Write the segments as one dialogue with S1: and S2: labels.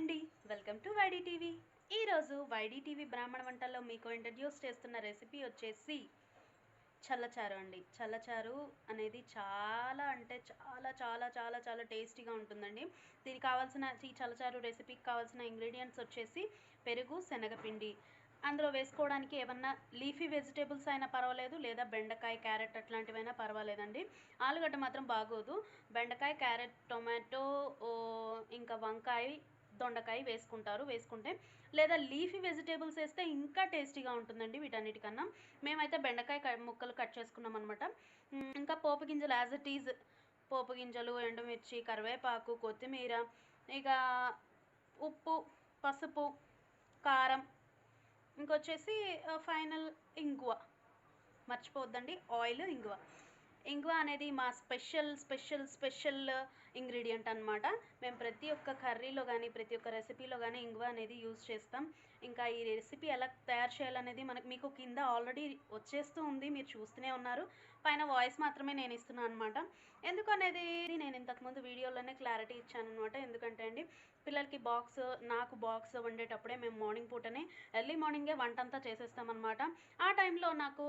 S1: అండి. Welcome to వైడీ TV ఈరోజు వైడీ TV బ్రాహ్మణ వంటల్లో మీకు ఇంట్రడ్యూస్ చేస్తున్న రెసిపీ వచ్చేసి చల్లచారు అండి. చల్లచారు అనేది చాలా అంటే చాలా చాలా చాలా చాలా టేస్టీగా ఉంటుందండి. దీనికి కావాల్సిన ఈ చల్లచారు రెసిపీకి కావాల్సిన ఇంగ్రీడియంట్స్ వచ్చేసి పెరుగు శనగపిండి. అందులో వేసుకోవడానికి ఏమన్నా లీఫీ వెజిటేబుల్స్ అయినా పర్వాలేదు లేదా బెండకాయ క్యారెట్ అట్లాంటివైనా పర్వాలేదండి. ఆలుగడ్డ మాత్రం బాగోదు. బెండకాయ క్యారెట్ టొమాటో ఇంకా వంకాయ దొండకాయ వేసుకుంటారు వేసుకుంటే లేదా లీఫీ వెజిటేబుల్స్ వేస్తే ఇంకా టేస్టీగా ఉంటుందండి వీటన్నిటికన్నా. మేమైతే బెండకాయ ముక్కలు కట్ చేసుకున్నాం అనమాట ఇంకా పోపు గింజలు యాజ్ ఇట్ ఈజ్. పోపు గింజలు ఎండుమిర్చి కరివేపాకు కొత్తిమీర ఇక ఉప్పు పసుపు కారం ఇంకొచ్చేసి ఫైనల్ ఇంగువ. మర్చిపోవద్దండి ఆయిల్ ఇంగువ. ఇంగువ అనేది మా స్పెషల్ స్పెషల్ స్పెషల్ ఇంగ్రీడియంట్ అన్నమాట. మేము ప్రతి ఒక్క కర్రీలో కానీ ప్రతి ఒక్క రెసిపీలో కానీ ఇంగువ అనేది యూజ్ చేస్తాం. ఇంకా ఈ రెసిపీ ఎలా తయారు చేయాలనేది మనకు మీకు కింద ఆల్రెడీ వచ్చేస్తూ ఉంది మీరు చూస్తూనే ఉన్నారు. పైన వాయిస్ మాత్రమే నేను ఇస్తున్నాను అనమాట ఎందుకు అనేది నేను ఇంతకుముందు వీడియోలోనే క్లారిటీ ఇచ్చాను అనమాట ఎందుకంటే అండి పిల్లలకి బాక్స్ నాకు బాక్స్ వండేటప్పుడే మేము మార్నింగ్ పూటనే ఎర్లీ మార్నింగే వంట అంతా చేసేస్తామన్నమాట ఆ టైంలో నాకు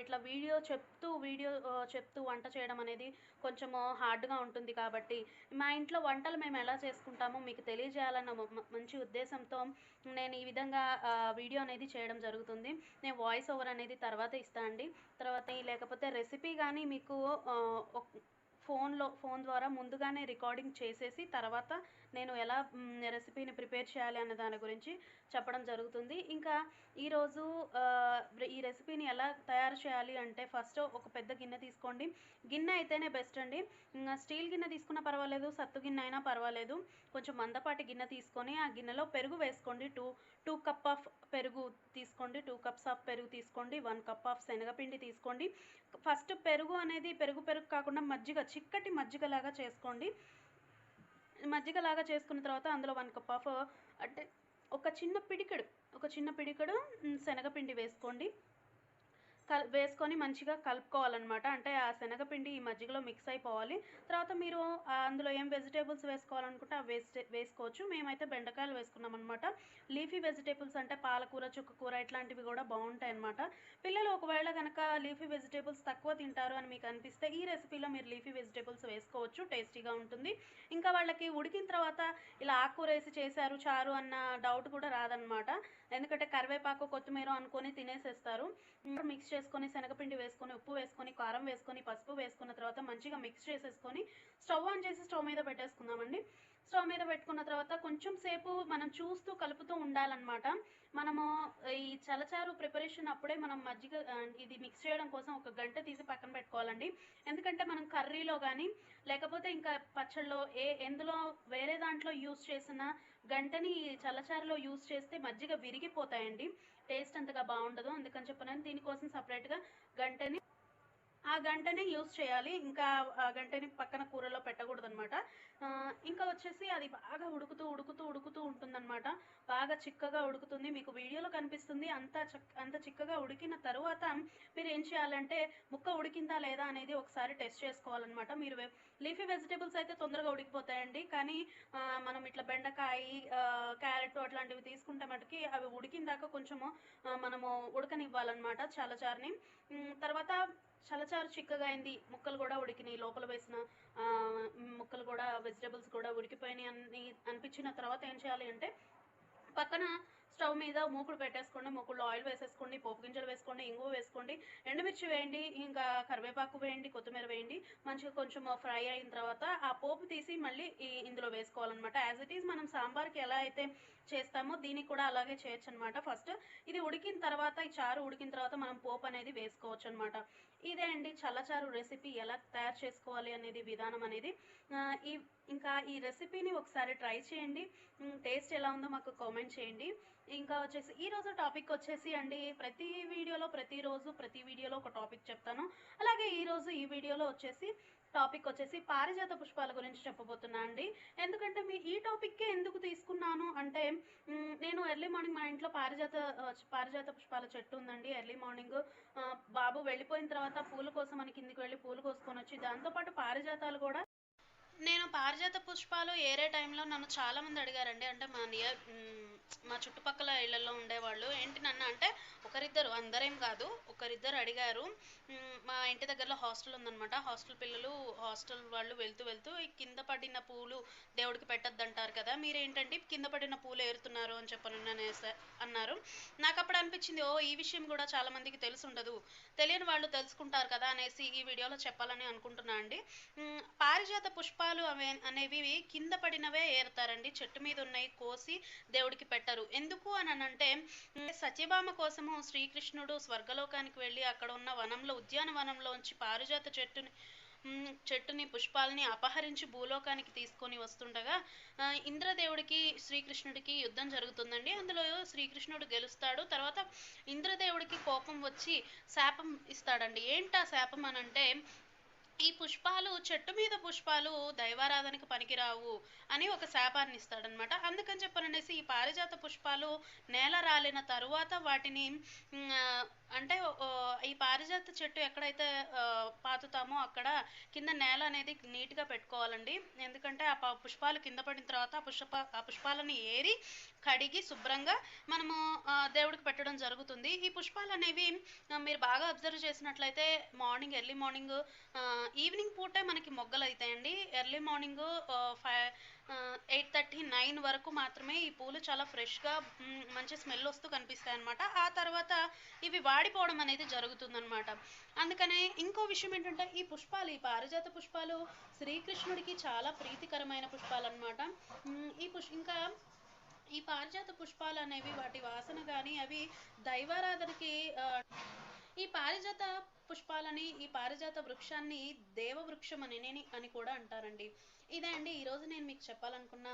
S1: ఇట్లా వీడియో చెప్తూ వీడియో చెప్తూ వంట చేయడం అనేది కొంచెము హార్డ్గా ఉంటుంది కాబట్టి మా ఇంట్లో వంటలు మేము ఎలా చేసుకుంటామో మీకు తెలియజేయాలన్న మంచి ఉద్దేశంతో నేను ఈ విధంగా ఆ, వీడియో అనేది చేయడం జరుగుతుంది. నేను వాయిస్ ఓవర్ అనేది తర్వాత ఇస్తా అండి. తర్వాత లేకపోతే రెసిపీ కానీ మీకు ఫోన్లో ఫోన్ ద్వారా ముందుగానే రికార్డింగ్ చేసేసి తర్వాత నేను ఎలా రెసిపీని ప్రిపేర్ చేయాలి అనే దాని గురించి చెప్పడం జరుగుతుంది. ఇంకా ఈరోజు ఈ రెసిపీని ఎలా తయారు చేయాలి అంటే ఫస్ట్ ఒక పెద్ద గిన్నె తీసుకోండి. గిన్నె అయితేనే బెస్ట్ అండి. స్టీల్ గిన్నె తీసుకున్నా పర్వాలేదు సత్తు గిన్నె అయినా పర్వాలేదు. కొంచెం మందపాటి గిన్నె తీసుకొని ఆ గిన్నెలో పెరుగు వేసుకోండి. టూ టూ కప్ ఆఫ్ పెరుగు తీసుకోండి. టూ కప్స్ ఆఫ్ పెరుగు తీసుకోండి. వన్ కప్ ఆఫ్ శనగపిండి తీసుకోండి. ఫస్ట్ పెరుగు అనేది పెరుగు పెరుగు కాకుండా మజ్జిగ చిక్కటి మజ్జిగలాగా చేసుకోండి. మజ్జిగలాగా చేసుకున్న తర్వాత అందులో వన్ కప్ ఆఫ్ అంటే ఒక చిన్న పిడికెడు ఒక చిన్న పిడికెడు శనగపిండి వేసుకోండి. కల్ వేసుకొని మంచిగా కలుపుకోవాలన్నమాట. అంటే ఆ శనగపిండి ఈ మజ్జిగలో మిక్స్ అయిపోవాలి. తర్వాత మీరు అందులో ఏం వెజిటేబుల్స్ వేసుకోవాలనుకుంటే అవి వేస్టే వేసుకోవచ్చు. మేమైతే బెండకాయలు వేసుకున్నాం అనమాట లీఫీ వెజిటేబుల్స్ అంటే పాలకూర చుక్కకూర ఇట్లాంటివి కూడా బాగుంటాయి అనమాట పిల్లలు ఒకవేళ కనుక లీఫీ వెజిటేబుల్స్ తక్కువ తింటారు అని మీకు అనిపిస్తే ఈ రెసిపీలో మీరు లీఫీ వెజిటేబుల్స్ వేసుకోవచ్చు. టేస్టీగా ఉంటుంది. ఇంకా వాళ్ళకి ఉడికిన తర్వాత ఇలా ఆకుకూర వేసి చేశారు చారు అన్న డౌట్ కూడా రాదనమాట ఎందుకంటే కరివేపాకు కొత్తిమీర అనుకొని తినేసేస్తారు. మిక్స్ వేసుకొని శనగపిండి వేసుకొని ఉప్పు వేసుకొని కారం వేసుకొని పసుపు వేసుకున్న తర్వాత మంచిగా మిక్స్ చేసేసుకొని స్టవ్ ఆన్ చేసి స్టవ్ మీద పెట్టేసుకుందామండి. స్టవ్ మీద పెట్టుకున్న తర్వాత కొంచెం సేపు మనం చూస్తూ కలుపుతూ ఉండాలన్నమాట. మనము ఈ చలచారు ప్రిపరేషన్ అప్పుడే మనం మజ్జిగ ఇది మిక్స్ చేయడం కోసం ఒక గంట తీసి పక్కన పెట్టుకోవాలండి. ఎందుకంటే మనం కర్రీలో కానీ లేకపోతే ఇంకా పచ్చళ్ళలో ఏ ఎందులో వేరే దాంట్లో యూస్ చేసిన గంటని ఈ చల్లచారులో యూస్ చేస్తే మజ్జిగ విరిగిపోతాయండి. టేస్ట్ అంతగా బాగుండదు. అందుకని చెప్పినాను దీనికోసం సపరేట్గా గంటని ఆ గంటనే యూస్ చేయాలి. ఇంకా ఆ గంటని పక్కన కూరలో పెట్టకూడదు అనమాట ఇంకా వచ్చేసి అది బాగా ఉడుకుతూ ఉడుకుతూ ఉడుకుతూ ఉంటుందన్నమాట. బాగా చిక్కగా ఉడుకుతుంది మీకు వీడియోలో కనిపిస్తుంది. అంత చక్క అంత చిక్కగా ఉడికిన తర్వాత మీరు ఏం చేయాలంటే ముక్క ఉడికిందా లేదా అనేది ఒకసారి టెస్ట్ చేసుకోవాలన్నమాట. మీరు లీఫీ వెజిటేబుల్స్ అయితే తొందరగా ఉడికిపోతాయండి. కానీ మనం ఇట్లా బెండకాయ క్యారెట్ అట్లాంటివి తీసుకుంటే మటుకి అవి ఉడికిన దాకా కొంచెము మనము ఉడకనివ్వాలన్నమాట చల్లచారుని. తర్వాత చల్లచారు చిక్కగా అయింది ముక్కలు కూడా ఉడికినాయి. లోపల వేసిన ముక్కలు కూడా వెజిటేబుల్స్ కూడా ఉడికిపోయినాయి అని అనిపించిన తర్వాత ఏం చేయాలి అంటే పక్కన స్టవ్ మీద మూకుడు పెట్టేసుకోండి మూకుడులో ఆయిల్ వేసేసుకోండి పోపు గింజలు వేసుకోండి ఇంగువ వేసుకోండి ఎండుమిర్చి వేయండి ఇంకా కరివేపాకు వేయండి కొత్తిమీర వేయండి మంచిగా కొంచెం ఫ్రై అయిన తర్వాత ఆ పోపు తీసి మళ్ళీ ఈ ఇందులో వేసుకోవాలన్నమాట. యాజ్ ఇట్ ఈజ్ మనం సాంబార్కి ఎలా అయితే చేస్తామో దీనికి కూడా అలాగే చేయొచ్చు అనమాట ఫస్ట్ ఇది ఉడికిన తర్వాత ఈ చారు ఉడికిన తర్వాత మనం పోపు అనేది వేసుకోవచ్చు అనమాట ఇదే అండి చల్లచారు రెసిపీ. ఎలా తయారు చేసుకోవాలి అనేది విధానం అనేది. ఈ ఇంకా ఈ రెసిపీని ఒకసారి ట్రై చేయండి. టేస్ట్ ఎలా ఉందో మాకు కామెంట్ చేయండి. ఇంకా వచ్చేసి ఈ రోజు టాపిక్ వచ్చేసి అండి ప్రతి వీడియోలో ప్రతిరోజు ప్రతి వీడియోలో ఒక టాపిక్ చెప్తాను. అలాగే ఈ రోజు ఈ వీడియోలో వచ్చేసి టాపిక్ వచ్చేసి పారిజాత పుష్పాల గురించి చెప్పబోతున్నా అండి. ఎందుకంటే మీ ఈ టాపిక్కే ఎందుకు తీసుకున్నాను అంటే నేను ఎర్లీ మార్నింగ్ మా ఇంట్లో పారిజాత పారిజాత పుష్పాల చెట్టు ఉందండి. ఎర్లీ మార్నింగ్ బాబు వెళ్ళిపోయిన తర్వాత పూల కోసం అని కిందికి వెళ్ళి పూలు కోసుకొని వచ్చి దాంతోపాటు పారిజాతాలు కూడా. నేను పారిజాత పుష్పాలు ఏరే టైంలో నన్ను చాలా మంది అడిగారండి. అంటే మా నియర్ మా చుట్టుపక్కల ఇళ్ళలో ఉండేవాళ్ళు. ఏంటి నన్ను అంటే ఒకరిద్దరు అందరేం కాదు ఒకరిద్దరు అడిగారు. మా ఇంటి దగ్గరలో హాస్టల్ ఉందన్నమాట. హాస్టల్ పిల్లలు హాస్టల్ వాళ్ళు వెళ్తూ వెళ్తూ ఈ కింద పడిన పూలు దేవుడికి పెట్టద్దంటారు కదా మీరేంటండి? కింద పడిన పూలు ఏరుతున్నారు అని చెప్పని అన్నారు. నాకు అప్పుడు అనిపించింది ఓ ఈ విషయం కూడా చాలా మందికి తెలిసి ఉండదు. తెలియని వాళ్ళు తెలుసుకుంటారు కదా అనేసి ఈ వీడియోలో చెప్పాలని అనుకుంటున్నా అండి. పారిజాత పుష్పాలు అవే అనేవి కింద పడినవే ఏరుతారండి. చెట్టు మీద ఉన్నాయి కోసి దేవుడికి పెట్టరు. ఎందుకు అని అంటే సత్యభామ కోసము శ్రీకృష్ణుడు స్వర్గలోకానికి వెళ్ళి అక్కడ ఉన్న వనంలో ఉద్యానవనంలోంచి పారిజాత చెట్టుని చెట్టుని పుష్పాలని అపహరించి భూలోకానికి తీసుకొని వస్తుండగా ఇంద్రదేవుడికి శ్రీకృష్ణుడికి యుద్ధం జరుగుతుందండి. అందులో శ్రీకృష్ణుడు గెలుస్తాడు. తర్వాత ఇంద్రదేవుడికి కోపం వచ్చి శాపం ఇస్తాడండి. ఏంటా శాపం అనంటే ఈ పుష్పాలు చెట్టు మీద పుష్పాలు దైవారాధనకు పనికిరావు అని ఒక శాపాన్ని ఇస్తాడనమాట అందుకని చెప్పననేసి ఈ పారిజాత పుష్పాలు నేల రాలిన తరువాత వాటిని అంటే ఈ పారిజాత చెట్టు ఎక్కడైతే పాతుతామో అక్కడ కింద నేల అనేది నీట్గా పెట్టుకోవాలండి. ఎందుకంటే ఆ పుష్పాలు కింద పడిన తర్వాత ఆ పుష్ప ఆ పుష్పాలని ఏరి కడిగి శుభ్రంగా మనము దేవుడికి పెట్టడం జరుగుతుంది. ఈ పుష్పాలు అనేవి మీరు బాగా అబ్జర్వ్ చేసినట్లయితే మార్నింగ్ ఎర్లీ మార్నింగ్ ఈవినింగ్ పూటే మనకి మొగ్గలు అవుతాయండి early morning five eight thirty nine వరకు మాత్రమే ఈ పూలు చాలా ఫ్రెష్గా మంచి స్మెల్ వస్తూ కనిపిస్తాయి అనమాట ఆ తర్వాత ఇవి వాడిపోవడం అనేది జరుగుతుందన్నమాట. అందుకనే ఇంకో విషయం ఏంటంటే ఈ పుష్పాలు ఈ పారిజాత పుష్పాలు శ్రీకృష్ణుడికి చాలా ప్రీతికరమైన పుష్పాలు అనమాట ఈ పుష్ ఇంకా ఈ పారిజాత పుష్పాలు అనేవి వాటి వాసన కానీ అవి దైవారాధనకి ఈ పారిజాత పుష్పాలని ఈ పారిజాత వృక్షాన్ని దేవవృక్షం అని- అని కూడా అంటారండి. ఇదే అండి ఈరోజు నేను మీకు చెప్పాలనుకున్న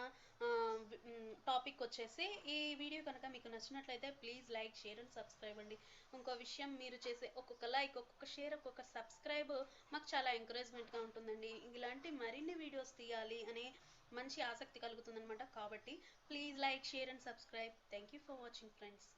S1: టాపిక్ వచ్చేసి ఈ వీడియో కనుక మీకు నచ్చినట్లయితే please like share and subscribe అండి. ఇంకో విషయం మీరు చేసే ఒక్కొక్క లైక్ ఒక్కొక్క షేర్ ఒక్కొక్క సబ్స్క్రైబ్ మాకు చాలా ఎంకరేజ్మెంట్గా ఉంటుందండి. ఇలాంటి మరిన్ని వీడియోస్ తీయాలి అనే మంచి ఆసక్తి కలుగుతుందనమాట కాబట్టి please like share and subscribe. Thank you for watching friends.